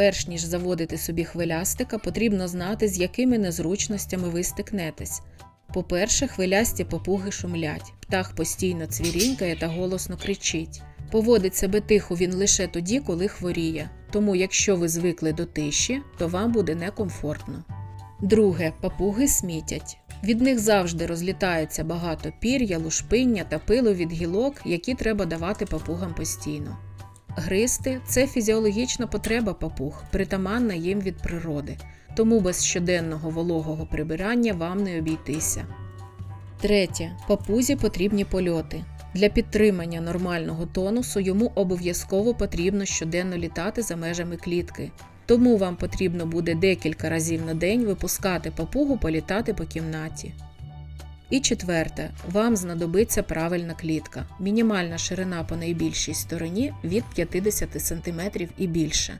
Перш ніж заводити собі хвилястика, потрібно знати, з якими незручностями ви стикнетесь. По-перше, хвилясті папуги шумлять, птах постійно цвірінькає та голосно кричить. Поводить себе тихо він лише тоді, коли хворіє. Тому, якщо ви звикли до тиші, то вам буде некомфортно. Друге, папуги смітять. Від них завжди розлітається багато пір'я, лушпиння та пилу від гілок, які треба давати папугам постійно. Гристи це фізіологічна потреба папуг, притаманна їм від природи, тому без щоденного вологого прибирання вам не обійтися. Третє. Папузі потрібні польоти. Для підтримання нормального тонусу йому обов'язково потрібно щоденно літати за межами клітки. Тому вам потрібно буде декілька разів на день випускати папугу політати по кімнаті. І четверте, вам знадобиться правильна клітка. Мінімальна ширина по найбільшій стороні від 50 см і більше.